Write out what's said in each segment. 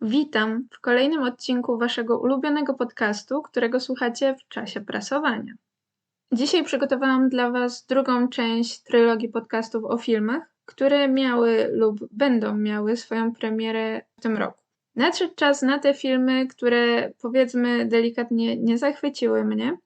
Witam w kolejnym odcinku Waszego ulubionego podcastu, którego słuchacie w czasie prasowania. Dzisiaj przygotowałam dla Was drugą część trylogii podcastów o filmach, które miały lub będą miały swoją premierę w tym roku. Nadszedł czas na te filmy, które powiedzmy delikatnie nie zachwyciły mnie.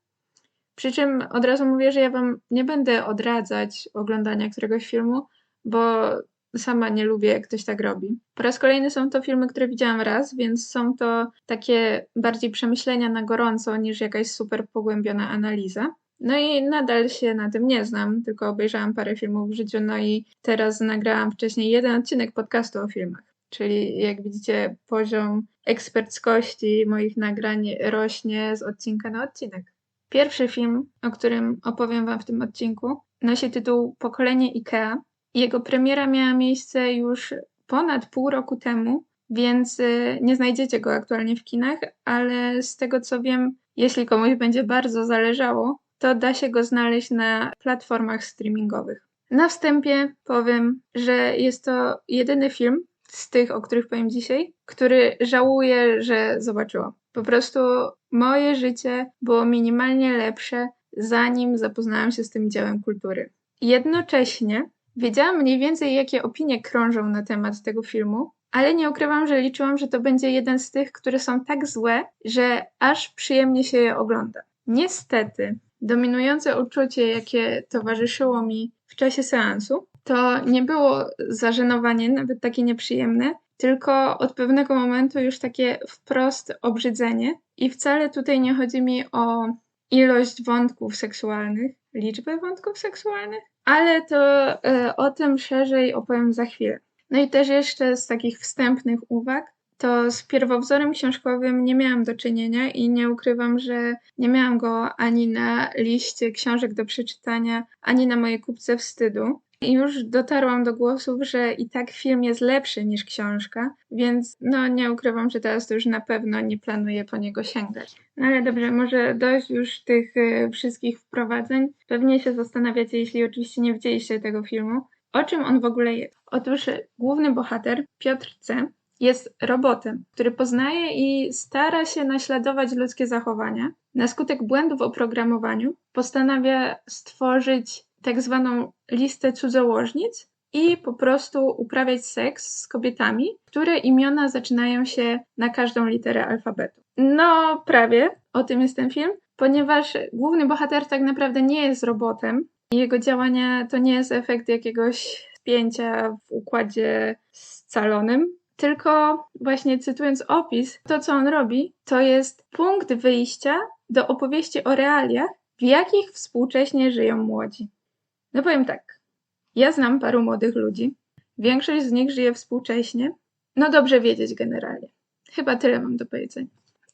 Przy czym od razu mówię, że ja Wam nie będę odradzać oglądania któregoś filmu, bo sama nie lubię, jak ktoś tak robi. Po raz kolejny są to filmy, które widziałam raz, więc są to takie bardziej przemyślenia na gorąco niż jakaś super pogłębiona analiza. No i nadal się na tym nie znam, tylko obejrzałam parę filmów w życiu, no i teraz nagrałam wcześniej jeden odcinek podcastu o filmach. Czyli jak widzicie, poziom eksperckości moich nagrań rośnie z odcinka na odcinek. Pierwszy film, o którym opowiem Wam w tym odcinku, nosi tytuł Pokolenie IKEA jego premiera miała miejsce już ponad pół roku temu, więc y, nie znajdziecie go aktualnie w kinach, ale z tego co wiem, jeśli komuś będzie bardzo zależało, to da się go znaleźć na platformach streamingowych. Na wstępie powiem, że jest to jedyny film z tych, o których powiem dzisiaj, który żałuję, że zobaczyłam. Po prostu moje życie było minimalnie lepsze, zanim zapoznałam się z tym dziełem kultury. Jednocześnie Wiedziałam mniej więcej, jakie opinie krążą na temat tego filmu, ale nie ukrywam, że liczyłam, że to będzie jeden z tych, które są tak złe, że aż przyjemnie się je ogląda. Niestety, dominujące uczucie, jakie towarzyszyło mi w czasie seansu, to nie było zażenowanie, nawet takie nieprzyjemne, tylko od pewnego momentu już takie wprost obrzydzenie. I wcale tutaj nie chodzi mi o ilość wątków seksualnych, liczbę wątków seksualnych, ale to e, o tym szerzej opowiem za chwilę. No i też jeszcze z takich wstępnych uwag, to z pierwowzorem książkowym nie miałam do czynienia i nie ukrywam, że nie miałam go ani na liście książek do przeczytania, ani na mojej kupce wstydu. I już dotarłam do głosów, że i tak film jest lepszy niż książka, więc no nie ukrywam, że teraz to już na pewno nie planuję po niego sięgać. No ale dobrze, może dość już tych y, wszystkich wprowadzeń. Pewnie się zastanawiacie, jeśli oczywiście nie widzieliście tego filmu, o czym on w ogóle jest. Otóż główny bohater, Piotr C., jest robotem, który poznaje i stara się naśladować ludzkie zachowania. Na skutek błędów w oprogramowaniu postanawia stworzyć tak zwaną listę cudzołożnic i po prostu uprawiać seks z kobietami, które imiona zaczynają się na każdą literę alfabetu. No, prawie. O tym jest ten film, ponieważ główny bohater tak naprawdę nie jest robotem. Jego działania to nie jest efekt jakiegoś spięcia w układzie scalonym, tylko właśnie cytując opis, to co on robi, to jest punkt wyjścia do opowieści o realiach, w jakich współcześnie żyją młodzi. No powiem tak. Ja znam paru młodych ludzi. Większość z nich żyje współcześnie. No dobrze wiedzieć generalnie. Chyba tyle mam do powiedzenia.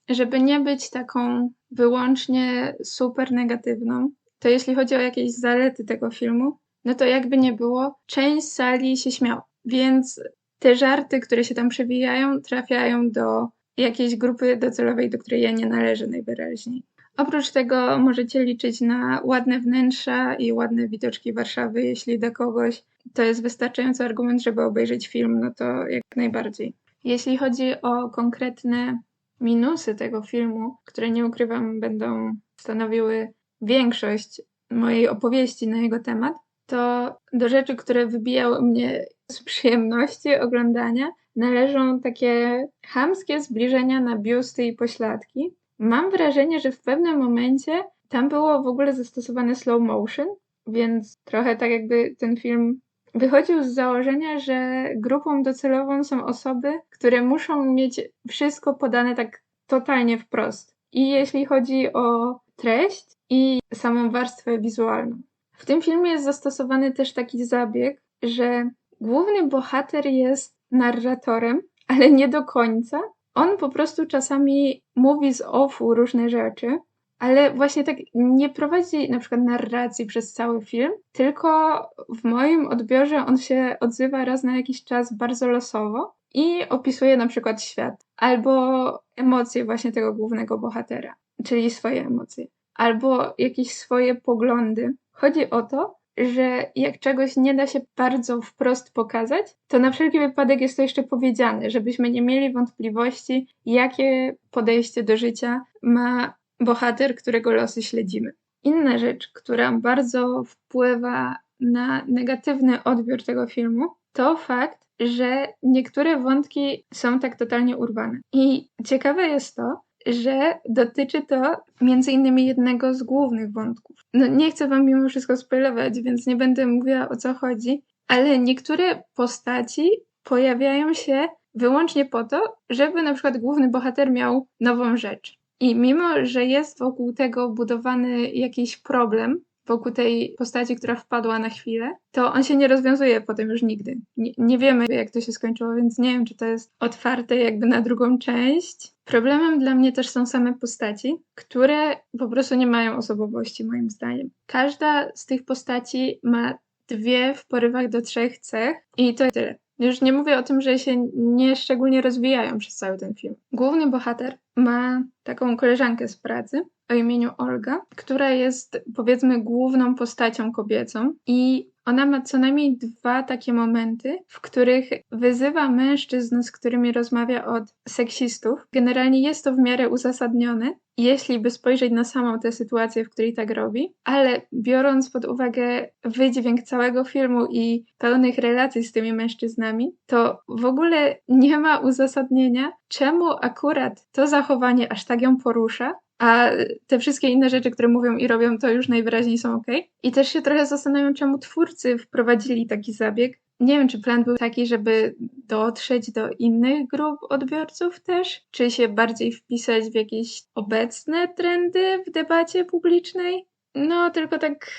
Żeby nie być taką wyłącznie super negatywną, to jeśli chodzi o jakieś zalety tego filmu, no to jakby nie było, część sali się śmiała. Więc te żarty, które się tam przewijają, trafiają do jakiejś grupy docelowej, do której ja nie należę najwyraźniej. Oprócz tego możecie liczyć na ładne wnętrza i ładne widoczki Warszawy, jeśli dla kogoś to jest wystarczający argument, żeby obejrzeć film, no to jak najbardziej. Jeśli chodzi o konkretne minusy tego filmu, które nie ukrywam będą stanowiły większość mojej opowieści na jego temat, to do rzeczy, które wybijały mnie z przyjemności oglądania, należą takie chamskie zbliżenia na biusty i pośladki, Mam wrażenie, że w pewnym momencie tam było w ogóle zastosowane slow motion, więc trochę tak jakby ten film wychodził z założenia, że grupą docelową są osoby, które muszą mieć wszystko podane tak totalnie wprost. I jeśli chodzi o treść i samą warstwę wizualną. W tym filmie jest zastosowany też taki zabieg, że główny bohater jest narratorem, ale nie do końca, on po prostu czasami mówi z offu różne rzeczy, ale właśnie tak nie prowadzi na przykład narracji przez cały film, tylko w moim odbiorze on się odzywa raz na jakiś czas bardzo losowo i opisuje na przykład świat albo emocje właśnie tego głównego bohatera, czyli swoje emocje, albo jakieś swoje poglądy. Chodzi o to, że jak czegoś nie da się bardzo wprost pokazać, to na wszelki wypadek jest to jeszcze powiedziane, żebyśmy nie mieli wątpliwości, jakie podejście do życia ma bohater, którego losy śledzimy. Inna rzecz, która bardzo wpływa na negatywny odbiór tego filmu, to fakt, że niektóre wątki są tak totalnie urwane. I ciekawe jest to, że dotyczy to między innymi jednego z głównych wątków. No nie chcę wam mimo wszystko spoilować, więc nie będę mówiła o co chodzi, ale niektóre postaci pojawiają się wyłącznie po to, żeby na przykład główny bohater miał nową rzecz. I mimo, że jest wokół tego budowany jakiś problem, wokół tej postaci, która wpadła na chwilę, to on się nie rozwiązuje potem już nigdy. Nie, nie, wiemy, jak to się skończyło, więc nie wiem, czy to jest otwarte jakby na drugą część. Problemem dla mnie też są same postaci, które po prostu nie mają osobowości, moim zdaniem. Każda z tych postaci ma dwie w porywach do trzech cech i to tyle. Już nie mówię o tym, że się nie szczególnie rozwijają przez cały ten film. Główny bohater ma taką koleżankę z pracy o imieniu Olga, która jest powiedzmy główną postacią kobiecą i ona ma co najmniej dwa takie momenty, w których wyzywa mężczyzn, z którymi rozmawia od seksistów. Generalnie jest to w miarę uzasadnione, jeśli by spojrzeć na samą tę sytuację, w której tak robi, ale biorąc pod uwagę wydźwięk całego filmu i pełnych relacji z tymi mężczyznami, to w ogóle nie ma uzasadnienia, czemu akurat to zachowanie aż tak ją porusza, a te wszystkie inne rzeczy, które mówią i robią, to już najwyraźniej są ok. I też się trochę zastanawiam, czemu twórcy wprowadzili taki zabieg. Nie wiem, czy plan był taki, żeby dotrzeć do innych grup odbiorców też, czy się bardziej wpisać w jakieś obecne trendy w debacie publicznej. No, tylko tak,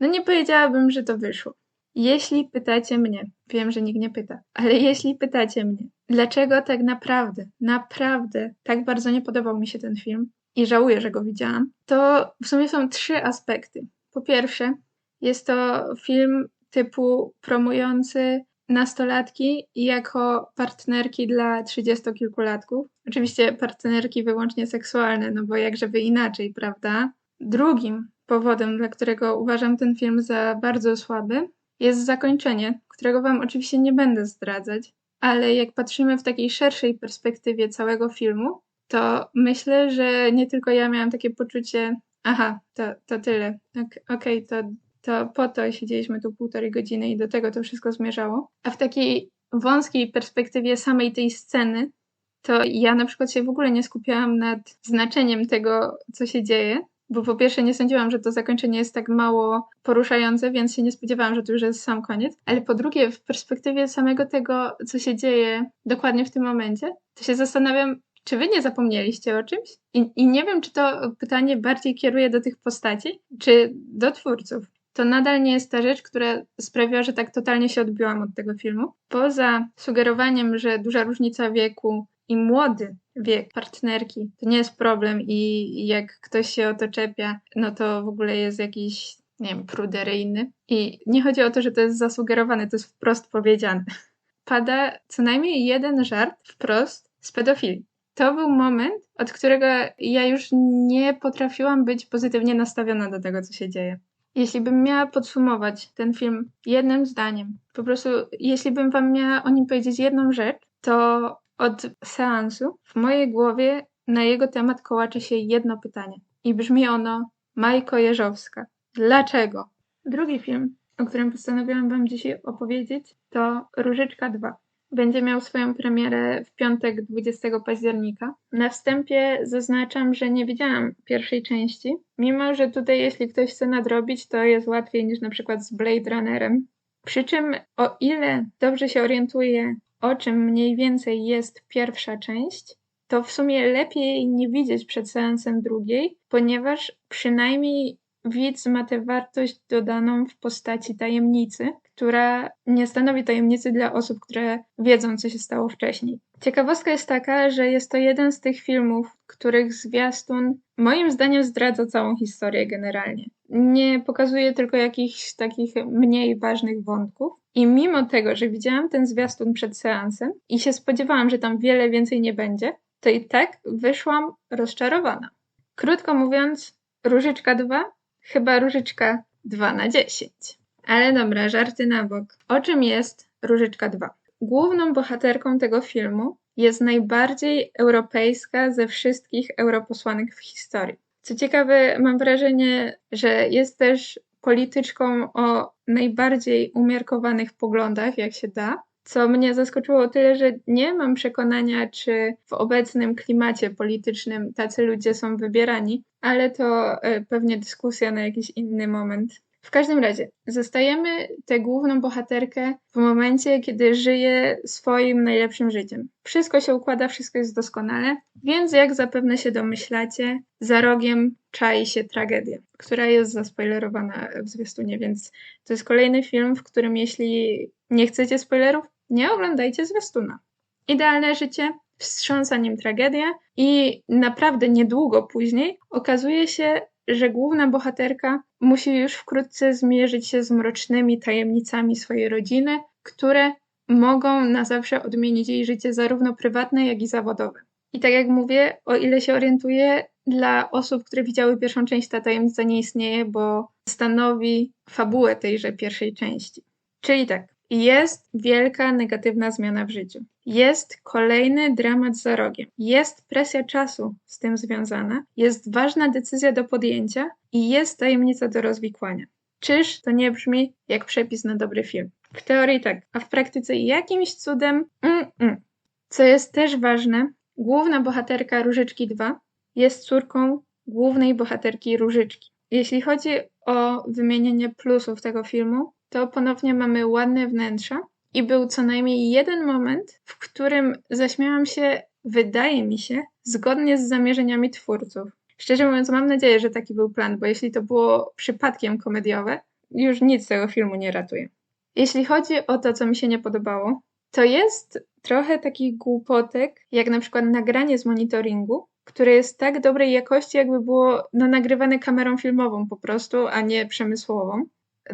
no nie powiedziałabym, że to wyszło. Jeśli pytacie mnie, wiem, że nikt nie pyta, ale jeśli pytacie mnie, dlaczego tak naprawdę, naprawdę tak bardzo nie podobał mi się ten film, i żałuję, że go widziałam, to w sumie są trzy aspekty. Po pierwsze, jest to film typu promujący nastolatki jako partnerki dla trzydziestokilkulatków. Oczywiście partnerki wyłącznie seksualne, no bo jak żeby inaczej, prawda? Drugim powodem, dla którego uważam ten film za bardzo słaby, jest zakończenie, którego wam oczywiście nie będę zdradzać, ale jak patrzymy w takiej szerszej perspektywie całego filmu, to myślę, że nie tylko ja miałam takie poczucie, aha, to, to tyle, okej, okay, to, to po to siedzieliśmy tu półtorej godziny i do tego to wszystko zmierzało. A w takiej wąskiej perspektywie samej tej sceny, to ja na przykład się w ogóle nie skupiałam nad znaczeniem tego, co się dzieje, bo po pierwsze nie sądziłam, że to zakończenie jest tak mało poruszające, więc się nie spodziewałam, że to już jest sam koniec, ale po drugie w perspektywie samego tego, co się dzieje dokładnie w tym momencie, to się zastanawiam, czy wy nie zapomnieliście o czymś? I, I, nie wiem, czy to pytanie bardziej kieruje do tych postaci, czy do twórców. To nadal nie jest ta rzecz, która sprawiła, że tak totalnie się odbiłam od tego filmu. Poza sugerowaniem, że duża różnica wieku i młody wiek partnerki to nie jest problem i jak ktoś się o to czepia, no to w ogóle jest jakiś, nie wiem, pruderyjny. I nie chodzi o to, że to jest zasugerowane, to jest wprost powiedziane. Pada co najmniej jeden żart wprost z pedofilii to był moment, od którego ja już nie potrafiłam być pozytywnie nastawiona do tego, co się dzieje. Jeśli bym miała podsumować ten film jednym zdaniem, po prostu, jeśli bym wam miała o nim powiedzieć jedną rzecz, to od seansu w mojej głowie na jego temat kołacze się jedno pytanie. I brzmi ono Majko Jeżowska. Dlaczego? Drugi film, o którym postanowiłam wam dzisiaj opowiedzieć, to Różyczka 2 będzie miał swoją premierę w piątek 20 października. Na wstępie zaznaczam, że nie widziałam pierwszej części, mimo że tutaj jeśli ktoś chce nadrobić, to jest łatwiej niż na przykład z Blade Runnerem. Przy czym o ile dobrze się orientuję, o czym mniej więcej jest pierwsza część, to w sumie lepiej nie widzieć przed seansem drugiej, ponieważ przynajmniej widz ma tę wartość dodaną w postaci tajemnicy, która nie stanowi tajemnicy dla osób, które wiedzą, co się stało wcześniej. Ciekawostka jest taka, że jest to jeden z tych filmów, których zwiastun moim zdaniem zdradza całą historię generalnie. Nie pokazuje tylko jakichś takich mniej ważnych wątków. I mimo tego, że widziałam ten zwiastun przed seansem i się spodziewałam, że tam wiele więcej nie będzie, to i tak wyszłam rozczarowana. Krótko mówiąc, Różyczka 2 chyba Różyczka 2 na 10. Ale dobra, żarty na bok. O czym jest Różyczka 2? Główną bohaterką tego filmu jest najbardziej europejska ze wszystkich europosłanek w historii. Co ciekawe, mam wrażenie, że jest też polityczką o najbardziej umiarkowanych poglądach, jak się da, co mnie zaskoczyło o tyle, że nie mam przekonania, czy w obecnym klimacie politycznym tacy ludzie są wybierani, ale to e, pewnie dyskusja na jakiś inny moment. W każdym razie, zostajemy tę główną bohaterkę w momencie, kiedy żyje swoim najlepszym życiem. Wszystko się układa, wszystko jest doskonale, więc jak zapewne się domyślacie, za rogiem czai się tragedia, która jest zaspoilerowana w zwiastunie, więc to jest kolejny film, w którym jeśli nie chcecie spoilerów, nie oglądajcie zwiastuna. Idealne życie, wstrząsa nim tragedia i naprawdę niedługo później okazuje się, że główna bohaterka musi już wkrótce zmierzyć się z mrocznymi tajemnicami swojej rodziny, które mogą na zawsze odmienić jej życie zarówno prywatne, jak i zawodowe. I tak jak mówię, o ile się orientuję, dla osób, które widziały pierwszą część, ta tajemnica nie istnieje, bo stanowi fabułę tejże pierwszej części. Czyli tak, jest wielka negatywna zmiana w życiu. Jest kolejny dramat za rogiem. Jest presja czasu z tym związana. Jest ważna decyzja do podjęcia i jest tajemnica do rozwikłania. Czyż to nie brzmi jak przepis na dobry film? W teorii tak, a w praktyce jakimś cudem. Mm -mm. Co jest też ważne, główna bohaterka Różyczki 2 jest córką głównej bohaterki Różyczki. Jeśli chodzi o wymienienie plusów tego filmu, to ponownie mamy ładne wnętrza i był co najmniej jeden moment, w którym zaśmiałam się, wydaje mi się, zgodnie z zamierzeniami twórców. Szczerze mówiąc, mam nadzieję, że taki był plan, bo jeśli to było przypadkiem komediowe, już nic tego filmu nie ratuje. Jeśli chodzi o to, co mi się nie podobało, to jest trochę takich głupotek, jak na przykład nagranie z monitoringu, które jest tak dobrej jakości, jakby było no, nagrywane kamerą filmową po prostu, a nie przemysłową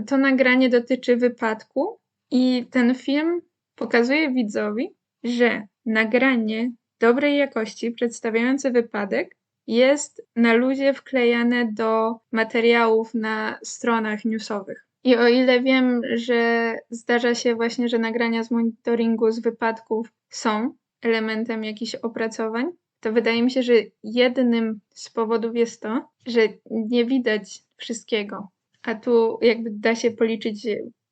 to nagranie dotyczy wypadku i ten film pokazuje widzowi, że nagranie dobrej jakości przedstawiające wypadek jest na luzie wklejane do materiałów na stronach newsowych. I o ile wiem, że zdarza się właśnie, że nagrania z monitoringu z wypadków są elementem jakichś opracowań, to wydaje mi się, że jednym z powodów jest to, że nie widać wszystkiego a tu jakby da się policzyć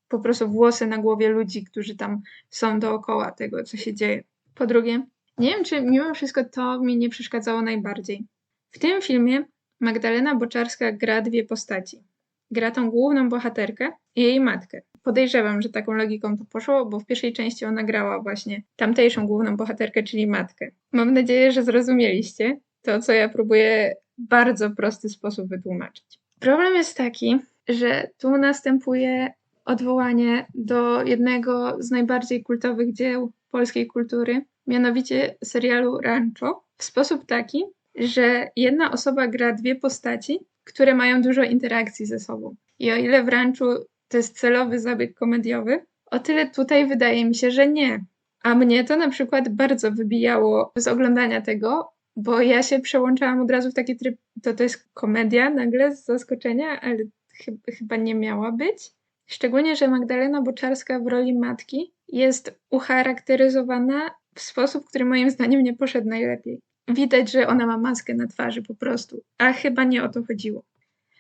po prostu włosy na głowie ludzi, którzy tam są dookoła tego, co się dzieje. Po drugie, nie wiem, czy mimo wszystko to mi nie przeszkadzało najbardziej. W tym filmie Magdalena Boczarska gra dwie postaci. Gra tą główną bohaterkę i jej matkę. Podejrzewam, że taką logiką to poszło, bo w pierwszej części ona grała właśnie tamtejszą główną bohaterkę, czyli matkę. Mam nadzieję, że zrozumieliście to, co ja próbuję w bardzo prosty sposób wytłumaczyć. Problem jest taki, że tu następuje odwołanie do jednego z najbardziej kultowych dzieł polskiej kultury, mianowicie serialu Rancho, w sposób taki, że jedna osoba gra dwie postaci, które mają dużo interakcji ze sobą. I o ile w Ranchu to jest celowy zabieg komediowy, o tyle tutaj wydaje mi się, że nie. A mnie to na przykład bardzo wybijało z oglądania tego, bo ja się przełączałam od razu w taki tryb, to to jest komedia nagle z zaskoczenia, ale chyba nie miała być. Szczególnie, że Magdalena Boczarska w roli matki jest ucharakteryzowana w sposób, który moim zdaniem nie poszedł najlepiej. Widać, że ona ma maskę na twarzy po prostu, a chyba nie o to chodziło.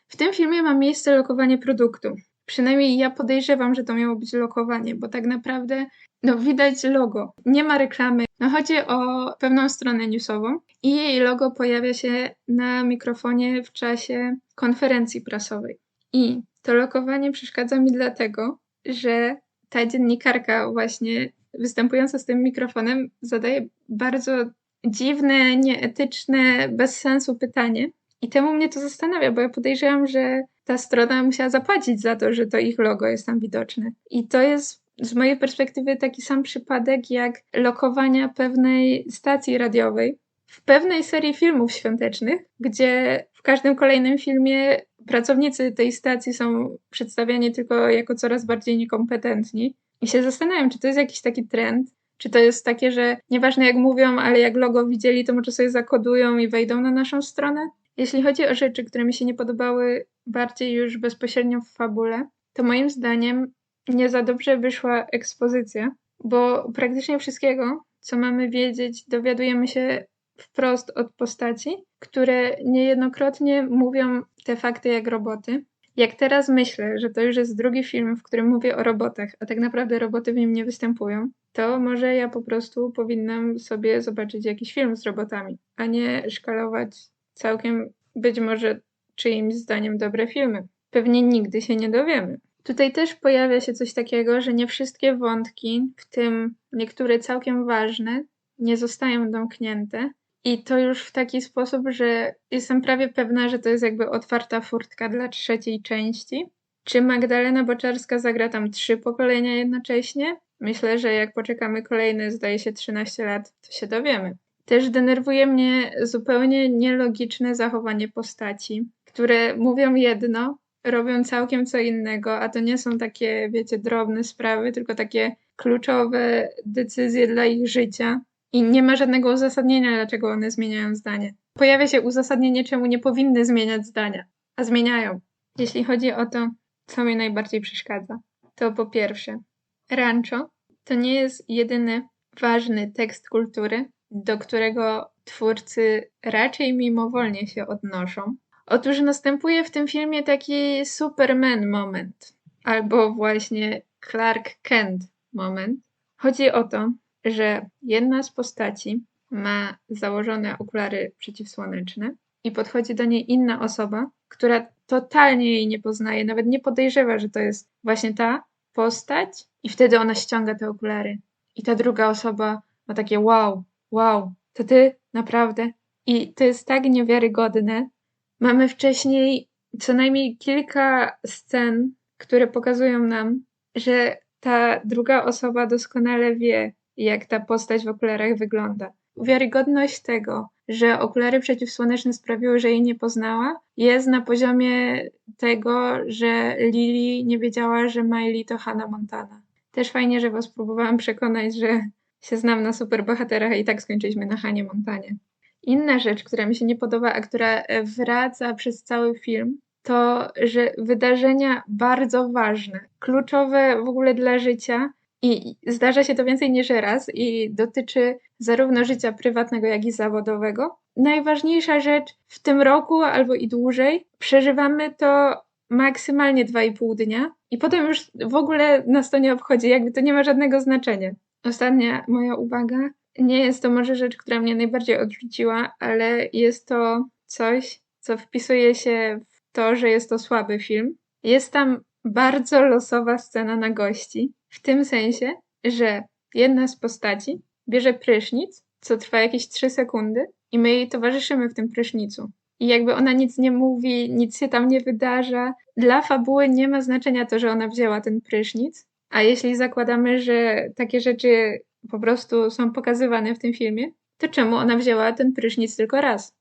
W tym filmie ma miejsce lokowanie produktu. Przynajmniej ja podejrzewam, że to miało być lokowanie, bo tak naprawdę no, widać logo. Nie ma reklamy. No, chodzi o pewną stronę newsową i jej logo pojawia się na mikrofonie w czasie konferencji prasowej. I to lokowanie przeszkadza mi dlatego, że ta dziennikarka właśnie występująca z tym mikrofonem zadaje bardzo dziwne, nieetyczne, bez sensu pytanie. I temu mnie to zastanawia, bo ja podejrzewam, że ta strona musiała zapłacić za to, że to ich logo jest tam widoczne. I to jest z mojej perspektywy taki sam przypadek jak lokowania pewnej stacji radiowej w pewnej serii filmów świątecznych, gdzie w każdym kolejnym filmie pracownicy tej stacji są przedstawiani tylko jako coraz bardziej niekompetentni. I się zastanawiam, czy to jest jakiś taki trend, czy to jest takie, że nieważne jak mówią, ale jak logo widzieli, to może sobie zakodują i wejdą na naszą stronę? Jeśli chodzi o rzeczy, które mi się nie podobały bardziej już bezpośrednio w fabule, to moim zdaniem nie za dobrze wyszła ekspozycja, bo praktycznie wszystkiego, co mamy wiedzieć, dowiadujemy się wprost od postaci, które niejednokrotnie mówią te fakty jak roboty. Jak teraz myślę, że to już jest drugi film, w którym mówię o robotach, a tak naprawdę roboty w nim nie występują, to może ja po prostu powinnam sobie zobaczyć jakiś film z robotami, a nie szkalować całkiem być może czyimś zdaniem dobre filmy. Pewnie nigdy się nie dowiemy. Tutaj też pojawia się coś takiego, że nie wszystkie wątki, w tym niektóre całkiem ważne, nie zostają domknięte. I to już w taki sposób, że jestem prawie pewna, że to jest jakby otwarta furtka dla trzeciej części. Czy Magdalena Boczarska zagra tam trzy pokolenia jednocześnie? Myślę, że jak poczekamy kolejne, zdaje się 13 lat, to się dowiemy. Też denerwuje mnie zupełnie nielogiczne zachowanie postaci, które mówią jedno, robią całkiem co innego, a to nie są takie, wiecie, drobne sprawy, tylko takie kluczowe decyzje dla ich życia. I nie ma żadnego uzasadnienia, dlaczego one zmieniają zdanie. Pojawia się uzasadnienie, czemu nie powinny zmieniać zdania, a zmieniają. Jeśli chodzi o to, co mi najbardziej przeszkadza, to po pierwsze, rancho to nie jest jedyny ważny tekst kultury, do którego twórcy raczej mimowolnie się odnoszą. Otóż następuje w tym filmie taki Superman moment, albo właśnie Clark Kent moment. Chodzi o to, że jedna z postaci ma założone okulary przeciwsłoneczne i podchodzi do niej inna osoba, która totalnie jej nie poznaje, nawet nie podejrzewa, że to jest właśnie ta postać, i wtedy ona ściąga te okulary. I ta druga osoba ma takie wow, wow, to ty naprawdę. I to jest tak niewiarygodne. Mamy wcześniej co najmniej kilka scen, które pokazują nam, że ta druga osoba doskonale wie, jak ta postać w okularach wygląda. Wiarygodność tego, że okulary przeciwsłoneczne sprawiły, że jej nie poznała, jest na poziomie tego, że Lily nie wiedziała, że Miley to Hannah Montana. Też fajnie, że was próbowałam przekonać, że się znam na superbohaterach i tak skończyliśmy na Hanie Montanie. Inna rzecz, która mi się nie podoba, a która wraca przez cały film, to, że wydarzenia bardzo ważne, kluczowe w ogóle dla życia, i zdarza się to więcej niż raz i dotyczy zarówno życia prywatnego, jak i zawodowego. Najważniejsza rzecz w tym roku albo i dłużej, przeżywamy to maksymalnie 2,5 dnia i potem już w ogóle nas to nie obchodzi, jakby to nie ma żadnego znaczenia. Ostatnia moja uwaga, nie jest to może rzecz, która mnie najbardziej odrzuciła, ale jest to coś, co wpisuje się w to, że jest to słaby film. Jest tam bardzo losowa scena na gości, w tym sensie, że jedna z postaci bierze prysznic, co trwa jakieś 3 sekundy, i my jej towarzyszymy w tym prysznicu. I jakby ona nic nie mówi, nic się tam nie wydarza. Dla fabuły nie ma znaczenia to, że ona wzięła ten prysznic. A jeśli zakładamy, że takie rzeczy po prostu są pokazywane w tym filmie, to czemu ona wzięła ten prysznic tylko raz?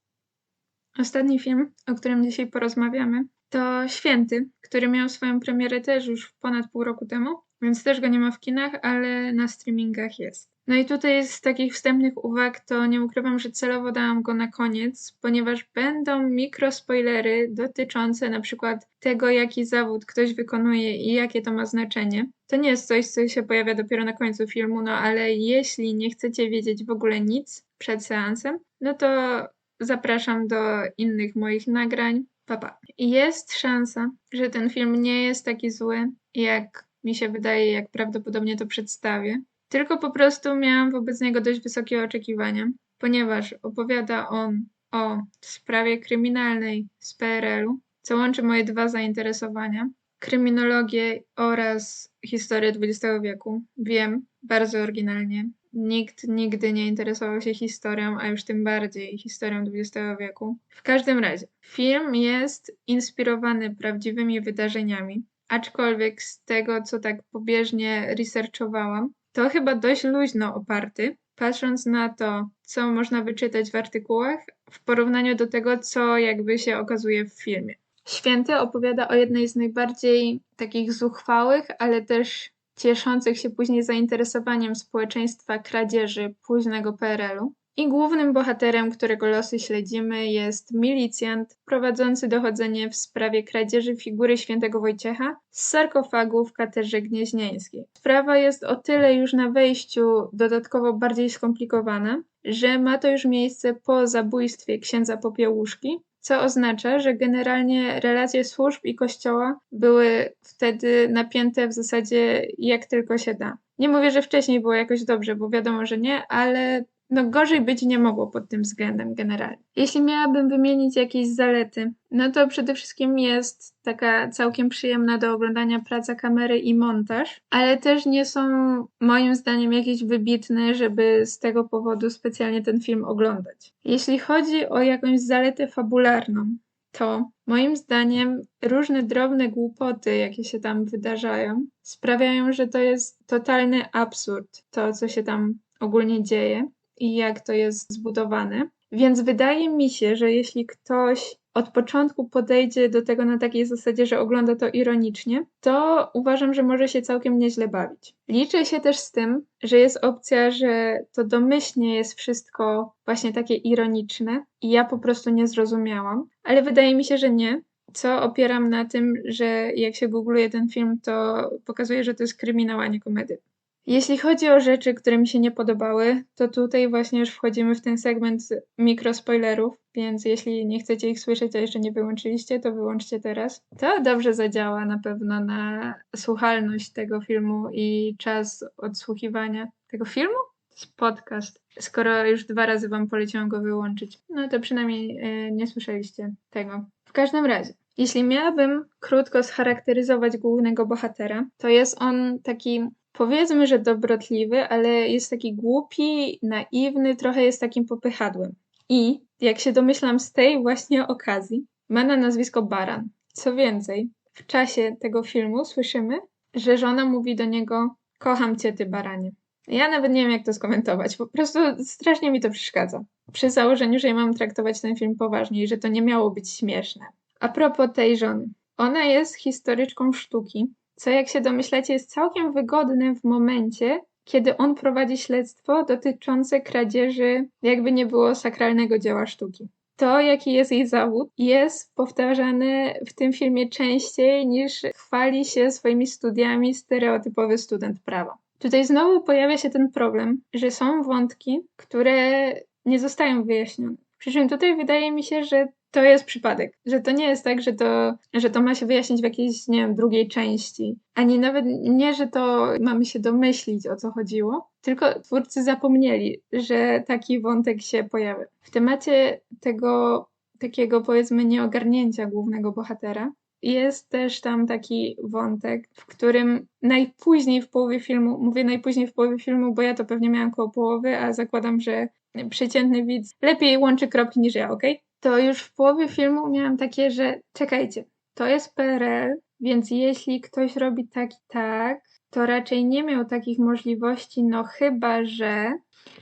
Ostatni film, o którym dzisiaj porozmawiamy, to Święty, który miał swoją premierę też już ponad pół roku temu, więc też go nie ma w kinach, ale na streamingach jest. No i tutaj z takich wstępnych uwag to nie ukrywam, że celowo dałam go na koniec, ponieważ będą mikrospoilery dotyczące na przykład tego, jaki zawód ktoś wykonuje i jakie to ma znaczenie. To nie jest coś, co się pojawia dopiero na końcu filmu, no ale jeśli nie chcecie wiedzieć w ogóle nic przed seansem, no to zapraszam do innych moich nagrań. Papa. Jest szansa, że ten film nie jest taki zły, jak mi się wydaje, jak prawdopodobnie to przedstawię. Tylko po prostu miałam wobec niego dość wysokie oczekiwania, ponieważ opowiada on o sprawie kryminalnej z PRL-u, co łączy moje dwa zainteresowania kryminologię oraz historię XX wieku. Wiem, bardzo oryginalnie. Nikt nigdy nie interesował się historią, a już tym bardziej historią XX wieku. W każdym razie, film jest inspirowany prawdziwymi wydarzeniami, aczkolwiek z tego, co tak pobieżnie researchowałam, to chyba dość luźno oparty, patrząc na to, co można wyczytać w artykułach, w porównaniu do tego, co jakby się okazuje w filmie. Święty opowiada o jednej z najbardziej takich zuchwałych, ale też cieszących się później zainteresowaniem społeczeństwa kradzieży późnego PRL-u. I głównym bohaterem, którego losy śledzimy, jest milicjant prowadzący dochodzenie w sprawie kradzieży figury świętego Wojciecha z sarkofagu w katedrze gnieźnieńskiej. Sprawa jest o tyle już na wejściu dodatkowo bardziej skomplikowana, że ma to już miejsce po zabójstwie księdza Popiełuszki, co oznacza, że generalnie relacje służb i kościoła były wtedy napięte w zasadzie jak tylko się da. Nie mówię, że wcześniej było jakoś dobrze, bo wiadomo, że nie, ale no gorzej być nie mogło pod tym względem generalnie. Jeśli miałabym wymienić jakieś zalety, no to przede wszystkim jest taka całkiem przyjemna do oglądania praca kamery i montaż, ale też nie są moim zdaniem jakieś wybitne, żeby z tego powodu specjalnie ten film oglądać. Jeśli chodzi o jakąś zaletę fabularną, to moim zdaniem różne drobne głupoty, jakie się tam wydarzają, sprawiają, że to jest totalny absurd, to co się tam ogólnie dzieje i jak to jest zbudowane. Więc wydaje mi się, że jeśli ktoś od początku podejdzie do tego na takiej zasadzie, że ogląda to ironicznie, to uważam, że może się całkiem nieźle bawić. Liczę się też z tym, że jest opcja, że to domyślnie jest wszystko właśnie takie ironiczne i ja po prostu nie zrozumiałam, ale wydaje mi się, że nie. Co opieram na tym, że jak się googluje ten film, to pokazuje, że to jest kryminał, a nie komedia. Jeśli chodzi o rzeczy, które mi się nie podobały, to tutaj właśnie już wchodzimy w ten segment mikrospoilerów, więc jeśli nie chcecie ich słyszeć, a jeszcze nie wyłączyliście, to wyłączcie teraz. To dobrze zadziała na pewno na słuchalność tego filmu i czas odsłuchiwania tego filmu? Podcast. Skoro już dwa razy wam poleciłam go wyłączyć, no to przynajmniej e, nie słyszeliście tego. W każdym razie, jeśli miałabym krótko scharakteryzować głównego bohatera, to jest on taki powiedzmy, że dobrotliwy, ale jest taki głupi, naiwny, trochę jest takim popychadłem. I jak się domyślam z tej właśnie okazji, ma na nazwisko Baran. Co więcej, w czasie tego filmu słyszymy, że żona mówi do niego: Kocham cię, ty baranie. Ja nawet nie wiem, jak to skomentować. Po prostu strasznie mi to przeszkadza. Przy założeniu, że ja mam traktować ten film poważnie i że to nie miało być śmieszne. A propos tej żony. Ona jest historyczką sztuki, co jak się domyślacie jest całkiem wygodne w momencie, kiedy on prowadzi śledztwo dotyczące kradzieży, jakby nie było sakralnego dzieła sztuki. To, jaki jest jej zawód, jest powtarzane w tym filmie częściej niż chwali się swoimi studiami stereotypowy student prawa. Tutaj znowu pojawia się ten problem, że są wątki, które nie zostają wyjaśnione. Przy czym tutaj wydaje mi się, że to jest przypadek, że to nie jest tak, że to, że to ma się wyjaśnić w jakiejś, nie wiem, drugiej części. Ani nawet nie, że to mamy się domyślić, o co chodziło, tylko twórcy zapomnieli, że taki wątek się pojawia. W temacie tego takiego, powiedzmy, nieogarnięcia głównego bohatera, jest też tam taki wątek, w którym najpóźniej w połowie filmu, mówię najpóźniej w połowie filmu, bo ja to pewnie miałam koło połowy, a zakładam, że przeciętny widz lepiej łączy kropki niż ja, ok? To już w połowie filmu miałam takie, że czekajcie, to jest PRL, więc jeśli ktoś robi tak i tak, to raczej nie miał takich możliwości, no chyba, że.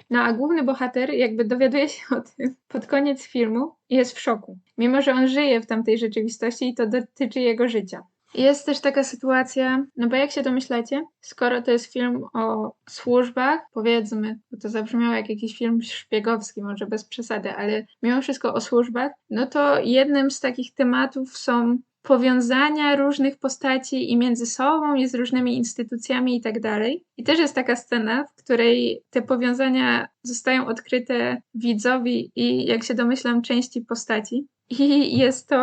No a główny bohater jakby dowiaduje się o tym pod koniec filmu i jest w szoku. Mimo, że on żyje w tamtej rzeczywistości i to dotyczy jego życia. Jest też taka sytuacja, no bo jak się domyślacie, skoro to jest film o służbach, powiedzmy, bo to zabrzmiało jak jakiś film szpiegowski, może bez przesady, ale mimo wszystko o służbach, no to jednym z takich tematów są powiązania różnych postaci i między sobą, i z różnymi instytucjami i tak dalej. I też jest taka scena, w której te powiązania zostają odkryte widzowi i, jak się domyślam, części postaci. I jest to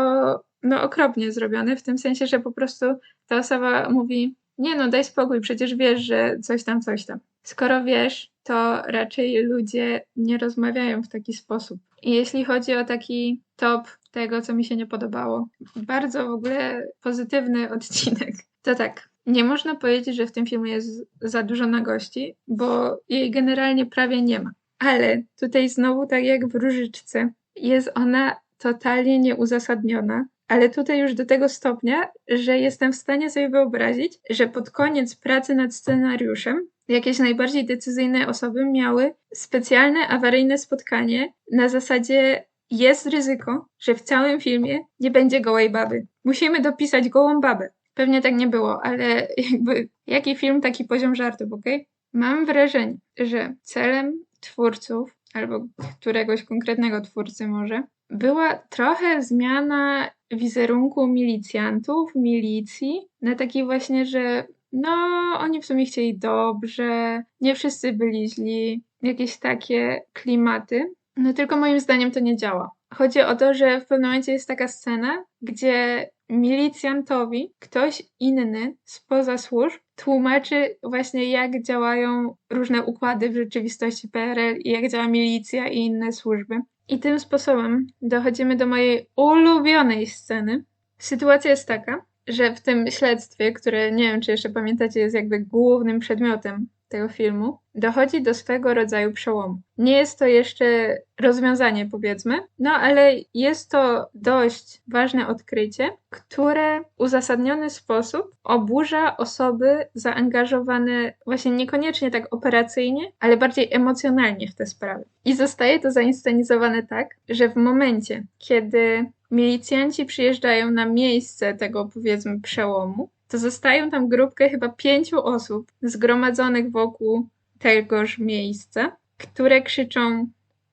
no, okropnie zrobione, w tym sensie, że po prostu ta osoba mówi: Nie, no, daj spokój, przecież wiesz, że coś tam, coś tam. Skoro wiesz, to raczej ludzie nie rozmawiają w taki sposób. I jeśli chodzi o taki top tego, co mi się nie podobało, bardzo w ogóle pozytywny odcinek, to tak. Nie można powiedzieć, że w tym filmie jest za dużo nagości, bo jej generalnie prawie nie ma. Ale tutaj znowu, tak jak w Różyczce, jest ona totalnie nieuzasadniona ale tutaj już do tego stopnia, że jestem w stanie sobie wyobrazić, że pod koniec pracy nad scenariuszem jakieś najbardziej decyzyjne osoby miały specjalne awaryjne spotkanie na zasadzie jest ryzyko, że w całym filmie nie będzie gołej baby. Musimy dopisać gołą babę. Pewnie tak nie było, ale jakby jaki film, taki poziom żartów, ok? Mam wrażenie, że celem twórców albo któregoś konkretnego twórcy może, była trochę zmiana wizerunku milicjantów, milicji, na taki właśnie, że no, oni w sumie chcieli dobrze, nie wszyscy byli źli, jakieś takie klimaty. No tylko moim zdaniem to nie działa. Chodzi o to, że w pewnym momencie jest taka scena, gdzie milicjantowi ktoś inny spoza służb tłumaczy właśnie jak działają różne układy w rzeczywistości PRL i jak działa milicja i inne służby. I tym sposobem dochodzimy do mojej ulubionej sceny. Sytuacja jest taka, że w tym śledztwie, które nie wiem, czy jeszcze pamiętacie, jest jakby głównym przedmiotem tego filmu, dochodzi do swego rodzaju przełomu. Nie jest to jeszcze rozwiązanie, powiedzmy, no ale jest to dość ważne odkrycie, które w uzasadniony sposób oburza osoby zaangażowane właśnie niekoniecznie tak operacyjnie, ale bardziej emocjonalnie w te sprawy. I zostaje to zainscenizowane tak, że w momencie, kiedy milicjanci przyjeżdżają na miejsce tego, powiedzmy, przełomu, to zostają tam grupkę chyba pięciu osób zgromadzonych wokół tegoż miejsca, które krzyczą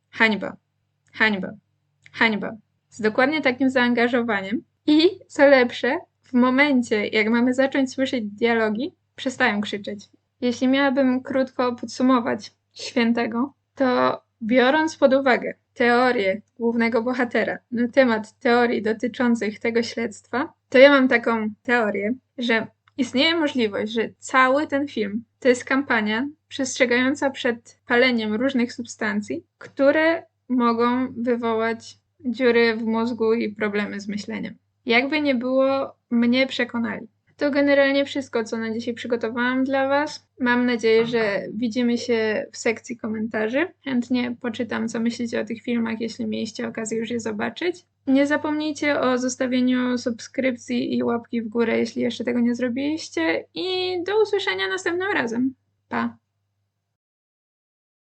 hańba, hańba, hańba. Z dokładnie takim zaangażowaniem. I co lepsze, w momencie, jak mamy zacząć słyszeć dialogi, przestają krzyczeć. Jeśli miałabym krótko podsumować świętego, to biorąc pod uwagę teorię głównego bohatera na temat teorii dotyczących tego śledztwa, to ja mam taką teorię, że istnieje możliwość, że cały ten film to jest kampania przestrzegająca przed paleniem różnych substancji, które mogą wywołać dziury w mózgu i problemy z myśleniem. Jakby nie było, mnie przekonali. To generalnie wszystko, co na dzisiaj przygotowałam dla Was. Mam nadzieję, że widzimy się w sekcji komentarzy. Chętnie poczytam, co myślicie o tych filmach, jeśli mieliście okazję już je zobaczyć. Nie zapomnijcie o zostawieniu subskrypcji i łapki w górę, jeśli jeszcze tego nie zrobiliście. I do usłyszenia następnym razem. Pa!